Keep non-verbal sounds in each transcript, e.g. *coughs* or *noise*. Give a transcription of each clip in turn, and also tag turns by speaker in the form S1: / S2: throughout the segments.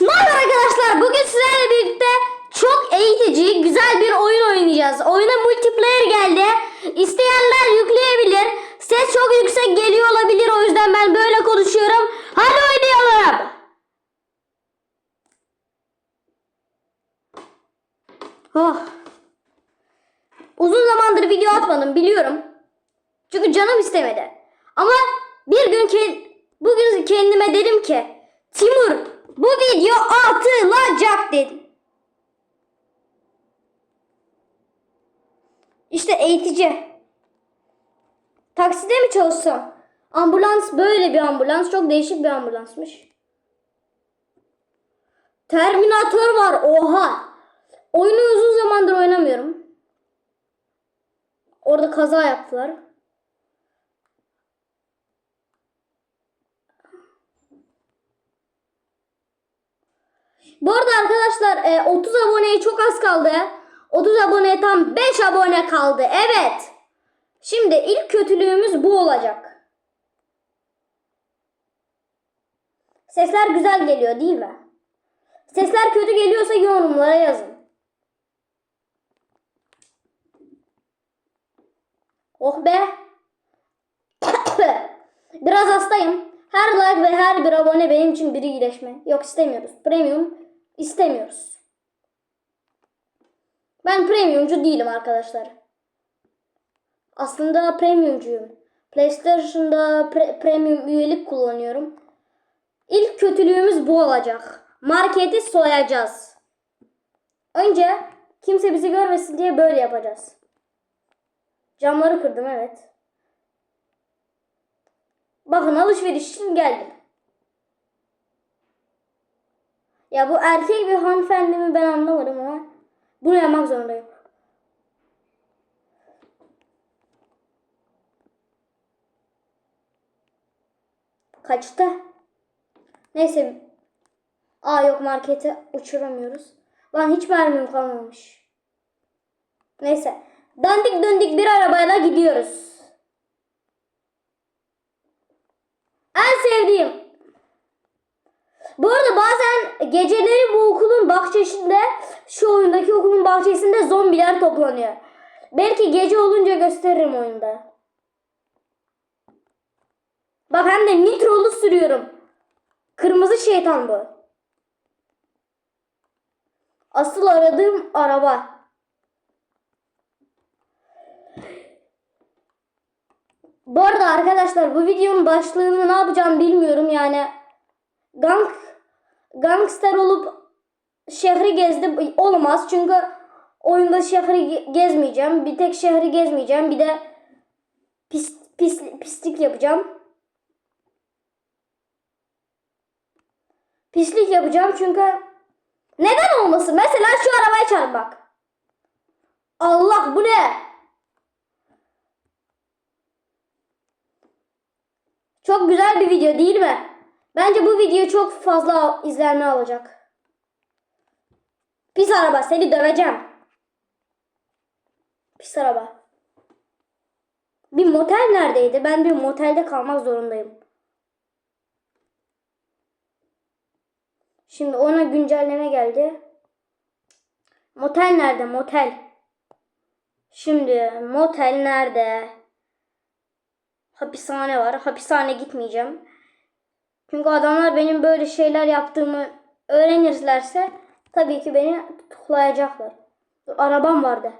S1: Merhaba arkadaşlar. Bugün sizlerle birlikte çok eğitici, güzel bir oyun oynayacağız. Oyuna multiplayer geldi. İsteyenler yükleyebilir. Ses çok yüksek geliyor olabilir. O yüzden ben böyle konuşuyorum. Hadi oynayalım. Oh. Uzun zamandır video atmadım biliyorum. Çünkü canım istemedi. Ama bir gün ke- bugün kendime dedim ki Timur bu video atılacak dedim. İşte eğitici. Takside mi çalışsam? Ambulans böyle bir ambulans. Çok değişik bir ambulansmış. Terminator var. Oha. Oyunu uzun zamandır oynamıyorum. Orada kaza yaptılar. Bu arada arkadaşlar e, 30 aboneye çok az kaldı. 30 aboneye tam 5 abone kaldı. Evet. Şimdi ilk kötülüğümüz bu olacak. Sesler güzel geliyor değil mi? Sesler kötü geliyorsa yorumlara yazın. Oh be. *coughs* Biraz hastayım. Her like ve her bir abone benim için bir iyileşme. Yok istemiyoruz. Premium istemiyoruz. Ben premiumcu değilim arkadaşlar. Aslında premiumcuyum. PlayStation'da pre- premium üyelik kullanıyorum. İlk kötülüğümüz bu olacak. Marketi soyacağız. Önce kimse bizi görmesin diye böyle yapacağız. Camları kırdım evet. Bakın alışveriş için geldim. Ya bu erkek bir hanımefendi mi ben anlamadım ama bunu yapmak zorundayım. Kaçtı? Neyse. Aa yok markete uçuramıyoruz. Lan hiç mermim kalmamış. Neyse. Dandik döndük bir arabayla gidiyoruz. En sevdiğim. Bu arada bazen geceleri bu okulun bahçesinde şu oyundaki okulun bahçesinde zombiler toplanıyor. Belki gece olunca gösteririm oyunda. Bak hem de nitrolu sürüyorum. Kırmızı şeytan bu. Asıl aradığım araba. Bu arada arkadaşlar bu videonun başlığını ne yapacağım bilmiyorum yani. Gang gangster olup şehri gezdi olmaz çünkü oyunda şehri ge- gezmeyeceğim. Bir tek şehri gezmeyeceğim. Bir de pis, pis, pislik yapacağım. Pislik yapacağım çünkü neden olmasın? Mesela şu arabaya çarp bak. Allah bu ne? Çok güzel bir video değil mi? Bence bu video çok fazla izlenme alacak. Pis araba seni döveceğim. Pis araba. Bir motel neredeydi? Ben bir motelde kalmak zorundayım. Şimdi ona güncelleme geldi. Motel nerede? Motel. Şimdi motel nerede? Hapishane var. Hapishane gitmeyeceğim. Çünkü adamlar benim böyle şeyler yaptığımı öğrenirlerse tabii ki beni tutuklayacaklar. Dur, arabam vardı.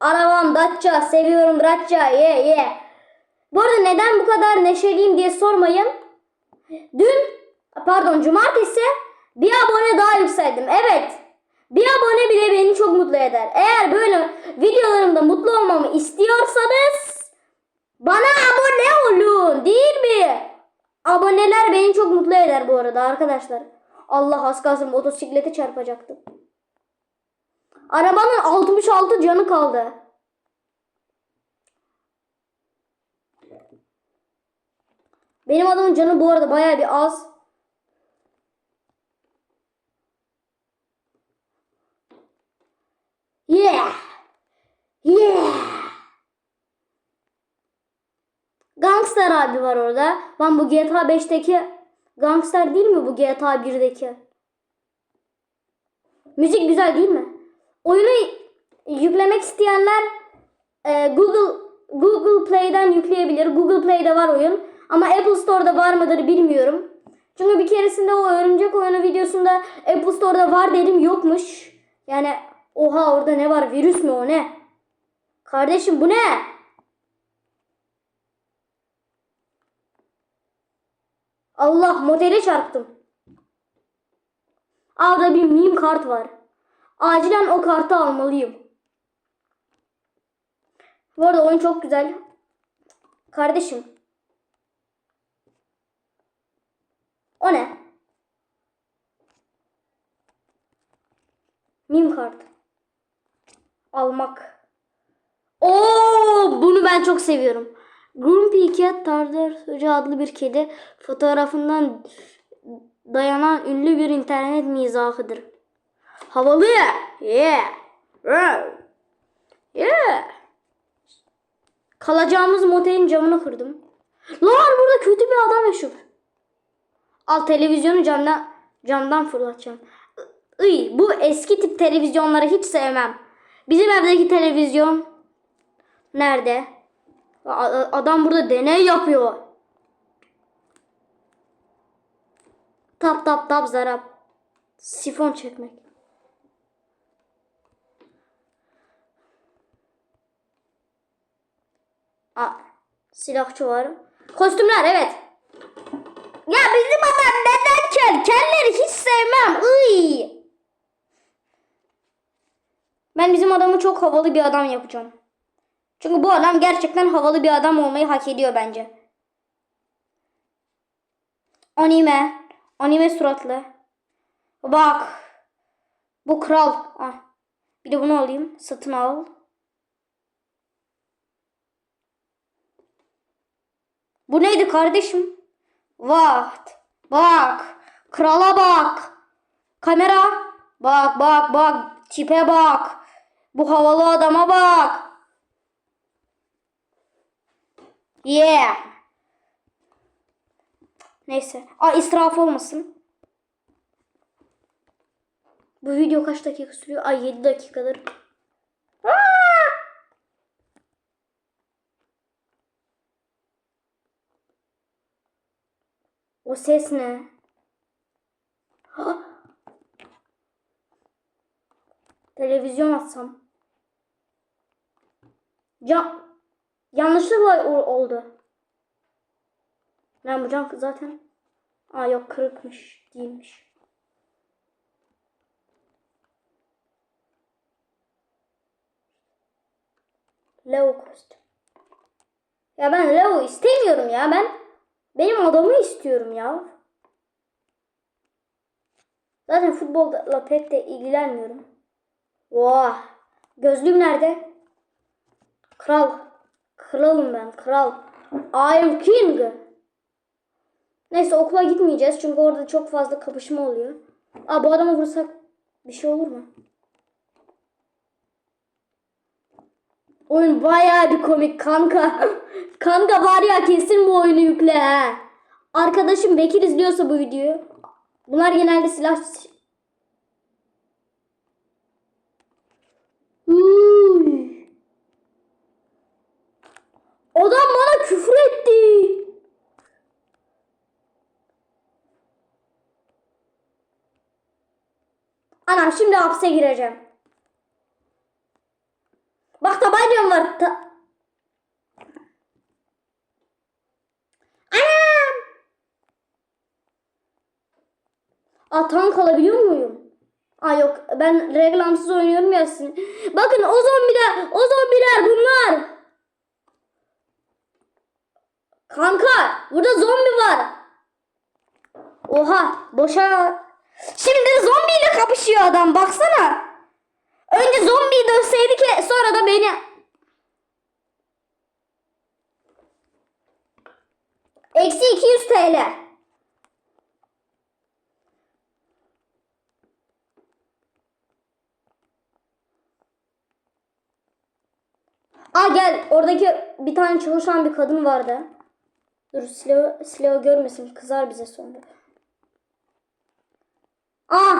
S1: Arabam Dacia. Seviyorum Dacia. Ye ye. Bu arada neden bu kadar neşeliyim diye sormayın. Dün pardon cumartesi bir abone daha yükseldim. Evet. Bir abone bile beni çok mutlu eder. Eğer böyle videolarımda mutlu olmamı istiyorsanız bana abone olun değil mi? Aboneler beni çok mutlu eder bu arada arkadaşlar. Allah az kalsın motosiklete çarpacaktım. Arabanın 66 canı kaldı. Benim adamın canı bu arada bayağı bir az. Yeah. Yeah. Gangster abi var orada. Lan bu GTA 5'teki gangster değil mi bu GTA 1'deki? Müzik güzel değil mi? Oyunu yüklemek isteyenler e, Google Google Play'den yükleyebilir. Google Play'de var oyun. Ama Apple Store'da var mıdır bilmiyorum. Çünkü bir keresinde o örümcek oyunu videosunda Apple Store'da var dedim yokmuş. Yani oha orada ne var? Virüs mü o ne? Kardeşim bu ne? Allah modele çarptım. Orada bir meme kart var. Acilen o kartı almalıyım. Bu arada oyun çok güzel. Kardeşim. O ne? Meme kart. Almak. Oo, bunu ben çok seviyorum. Grumpy Cat Tartar adlı bir kedi fotoğrafından dayanan ünlü bir internet mizahıdır. Havalı ya. Yeah. Yeah. Yeah. Kalacağımız motelin camını kırdım. Lan burada kötü bir adam yaşıyor. Al televizyonu camdan camdan fırlatacağım. Iy, bu eski tip televizyonları hiç sevmem. Bizim evdeki televizyon nerede? Adam burada deney yapıyor. Tap tap tap zarap. Sifon çekmek. Aa, silahçı var. Kostümler evet. Ya bizim adam neden kel? Kelleri hiç sevmem. Iy. Ben bizim adamı çok havalı bir adam yapacağım. Çünkü bu adam gerçekten havalı bir adam olmayı hak ediyor bence. Anime. Anime suratlı. Bak. Bu kral. Ah. Bir de bunu alayım. Satın al. Bu neydi kardeşim? Vaht. Bak. Krala bak. Kamera. Bak bak bak. Tipe bak. Bu havalı adama bak. Yeah. Neyse. Aa israf olmasın. Bu video kaç dakika sürüyor? Ay 7 dakikadır. O ses ne? Ha! Televizyon atsam. Cam yanlışlıkla oldu. Lan bu cam zaten. Aa yok kırıkmış değilmiş. Leo kostüm. Ya ben Leo istemiyorum ya ben. Benim adamı istiyorum ya. Zaten futbolla pek de ilgilenmiyorum. Vah. Gözlüğüm nerede? Kral. Kralım ben. Kral. I am king. Neyse okula gitmeyeceğiz. Çünkü orada çok fazla kapışma oluyor. Aa bu adamı vursak bir şey olur mu? Oyun bayağı bir komik kanka. *laughs* kanka var ya kesin bu oyunu yükle ha. Arkadaşım Bekir izliyorsa bu videoyu. Bunlar genelde silah... Adam bana küfür etti. Anam şimdi hapse gireceğim. Bak tabancam var. Ta- Anam! Aa tank alabiliyor muyum? Aa yok ben reklamsız oynuyorum ya sizin. Bakın o zombiler, o zombiler bunlar. Kanka burada zombi var. Oha boşa. Şimdi zombiyle kapışıyor adam baksana. Önce zombiyi dövseydi ki sonra da beni. Eksi 200 TL. Aa gel oradaki bir tane çalışan bir kadın vardı. Dur silahı, silahı görmesin kızar bize sonra. Aa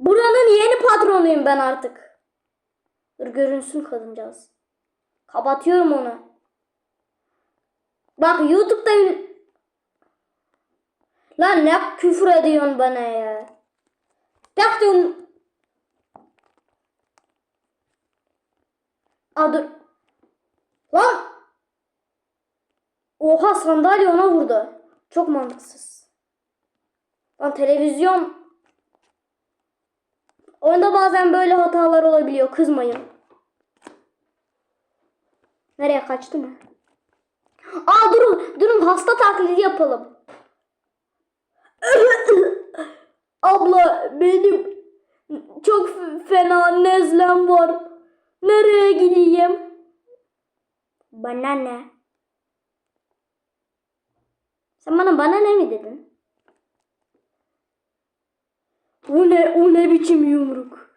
S1: buranın yeni pat patronuyum ben artık. Dur görünsün kadıncağız. Kapatıyorum onu. Bak YouTube'da Lan ne küfür ediyorsun bana ya. Diyorum. Aa dur. Lan. Oha sandalye ona vurdu. Çok mantıksız. Lan televizyon. Oyunda bazen böyle hatalar olabiliyor. Kızmayın. Nereye kaçtı mı? Aa durun. Durun hasta taklidi yapalım. *laughs* Abla benim çok fena nezlem var. Nereye gideyim? Bana ne? Sen bana bana ne mi dedin? O ne, o ne biçim yumruk?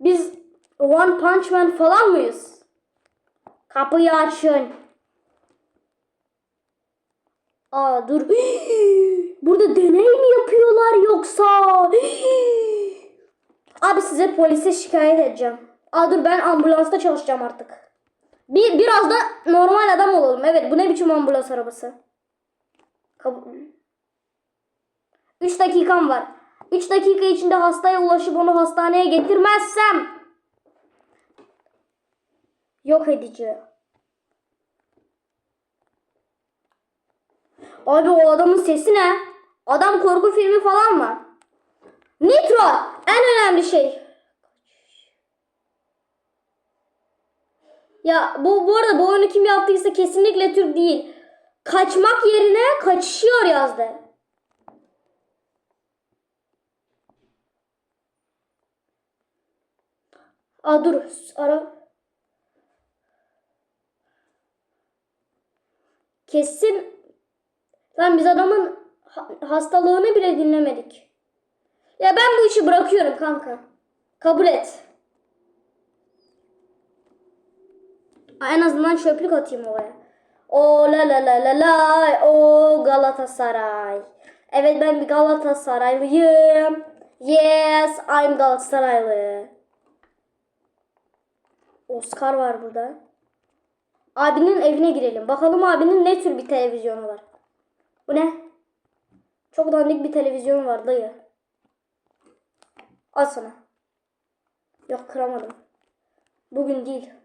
S1: Biz One Punch Man falan mıyız? Kapıyı açın. Aa dur. *gasps* Burada deney mi yapıyorlar yoksa? *gasps* Abi size polise şikayet edeceğim. Aa dur ben ambulansta çalışacağım artık. Bir, biraz da normal adam olalım. Evet bu ne biçim ambulans arabası? Kab 3 dakikam var. 3 dakika içinde hastaya ulaşıp onu hastaneye getirmezsem yok edici. Abi o adamın sesi ne? Adam korku filmi falan mı? Nitro en önemli şey. Ya bu bu arada bu oyunu kim yaptıysa kesinlikle Türk değil. Kaçmak yerine kaçışıyor yazdı. Aa dur ara. Kesin Lan biz adamın ha- hastalığını bile dinlemedik. Ya ben bu işi bırakıyorum kanka. Kabul et. En azından çöplük atayım oraya. O la la la la la o Galatasaray. Evet ben bir Galatasaraylıyım. Yes I'm Galatasaraylı. Oscar var burada. Abinin evine girelim. Bakalım abinin ne tür bir televizyonu var. Bu ne? Çok dandik bir televizyon var dayı. Al sana. Yok kıramadım. Bugün değil.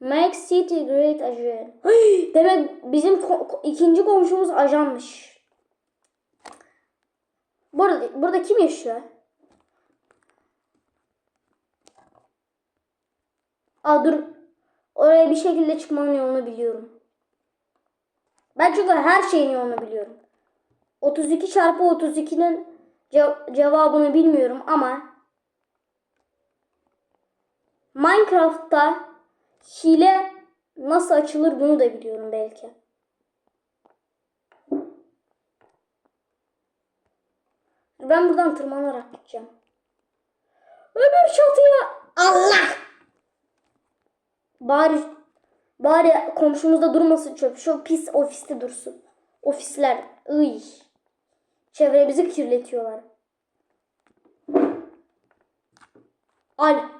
S1: Make City Great Again. Ay, Demek bizim ko- ko- ikinci komşumuz ajanmış. Burada, burada kim yaşıyor? Aa dur. Oraya bir şekilde çıkmanın yolunu biliyorum. Ben çünkü her şeyin yolunu biliyorum. 32 çarpı 32'nin ce- cevabını bilmiyorum ama Minecraft'ta hile nasıl açılır bunu da biliyorum belki. Ben buradan tırmanarak gideceğim. Öbür çatıya Allah! Bari bari komşumuzda durmasın çöp. Şu pis ofiste dursun. Ofisler. Iy. Çevremizi kirletiyorlar. Al.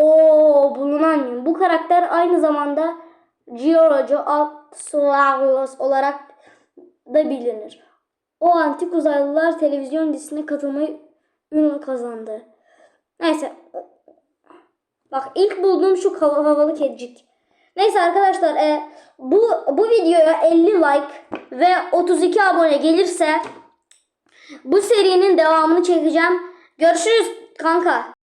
S1: O bulunan mıyım? Bu karakter aynı zamanda Giorgio Altsuaglos olarak da bilinir. O antik uzaylılar televizyon dizisine katılmayı ün kazandı. Neyse. Bak ilk bulduğum şu hava- havalı kedicik. Neyse arkadaşlar e, bu bu videoya 50 like ve 32 abone gelirse bu serinin devamını çekeceğim. Görüşürüz kanka.